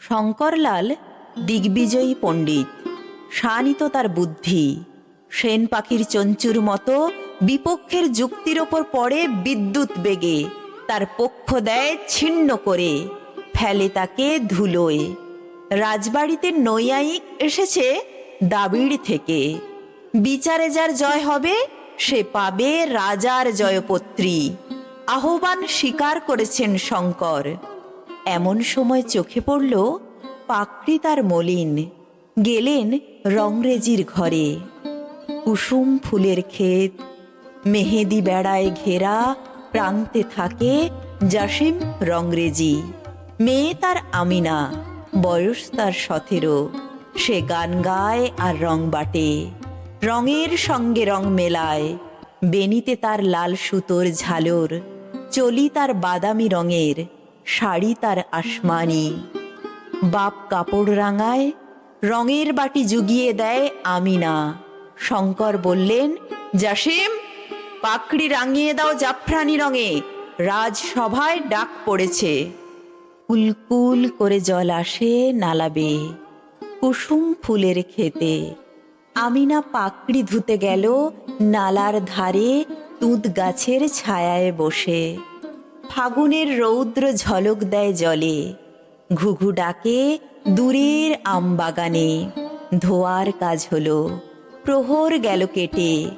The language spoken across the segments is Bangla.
শঙ্করলাল দিগ্বিজয়ী পণ্ডিত, শানিত তার বুদ্ধি, সেন পাখির চঞ্চুর মতো বিপক্ষের যুক্তির ওপর পড়ে বিদ্যুৎ বেগে, তার পক্ষ দেয় ছিন্ন করে, ফেলে তাকে ধুলোয়। রাজবাড়িতে নৈয়ায়িক এসেছে দাবিড় থেকে। বিচারে যার জয় হবে, সে পাবে রাজার জয়পত্রী। আহ্বান স্বীকার করেছেন শঙ্কর। এমন সময় চোখে পড়ল পাকড়ি তার মলিন। গেলেন রংরেজির ঘরে। কুসুম ফুলের ক্ষেত, মেহেদি বেড়ায় ঘেরা প্রান্তে থাকে জাসিম রংরেজি। মেয়ে তার আমিনা, বয়স তার সতেরো। সে গান গায় আর রং বাটে। রঙের সঙ্গে রং মেলায়। বেনিতে তার লাল সুতোর ঝালর চলি তার বাদামি রঙের, শাড়ি তার আসমানি। বাপ কাপড় রাঙায়, রঙের বাটি জুগিয়ে দেয় আমিনা। শঙ্কর বললেন, জাসিম, পাকড়ি রাঙিয়ে দাও জাফরানি রঙে, রাজসভায় ডাক পড়েছে। কুলকুল করে জল আসে নালাবে, কুসুম ফুলের খেতে আমিনা পাকড়ি ধুতে গেল, নালার ধারে তুঁত গাছের ছায়ায় বসে। ফাগুনের রৌদ্র ঝলক দেয় জলে। ঘুঘু ডাকে দূরের আমবাগানে। ধোয়ার কাজ হলো, প্রহর গেল কেটে।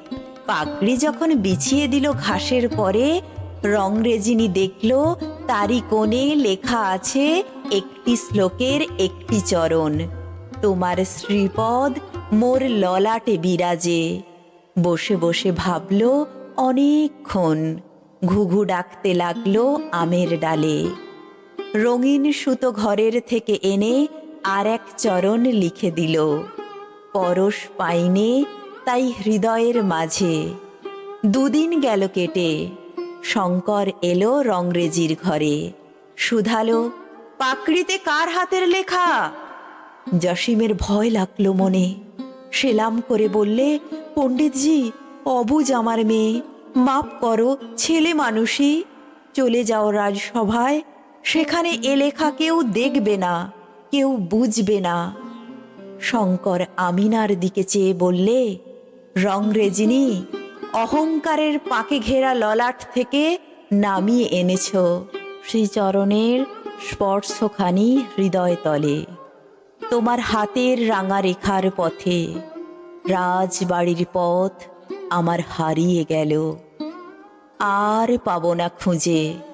পাগড়ি যখন বিছিয়ে দিল ঘাসের পরে রংরেজিনী দেখল তারই কোণে লেখা আছে একটি শ্লোকের একটি চরণ। তোমার শ্রীপদ মোর ললাটে বিরাজে। বসে বসে ভাবল অনেকক্ষণ ঘুঘু ডাকতে লাগল আমের ডালে। রঙিন সুতো ঘরের থেকে এনে আর এক চরণ লিখে দিল, পরশ পাইনে তাই হৃদয়ের মাঝে। দুদিন গেল কেটে, শঙ্কর এলো রংরেজির ঘরে। শুধালো, পাকড়িতে কার হাতের লেখা? জসিমের ভয় লাগল মনে। সেলাম করে বললে, পণ্ডিতজি অবুজ আমার মেয়ে। মাপ করো, ছেলে মানুষই। চলে যাও রাজসভায়। সেখানে এ লেখা কেউ দেখবে না, কেউ বুঝবে না। শঙ্কর আমিনার দিকে চেয়ে বললে, রং রংরেজিনী অহংকারের পাকে ঘেরা ললাট থেকে নামিয়ে এনেছ। শ্রীচরণের স্পর্শখানি হৃদয় তলে। তোমার হাতের রাঙা রেখার পথে, রাজবাড়ির পথ আমার হারিয়ে গেল। আর পাবো না খুঁজে।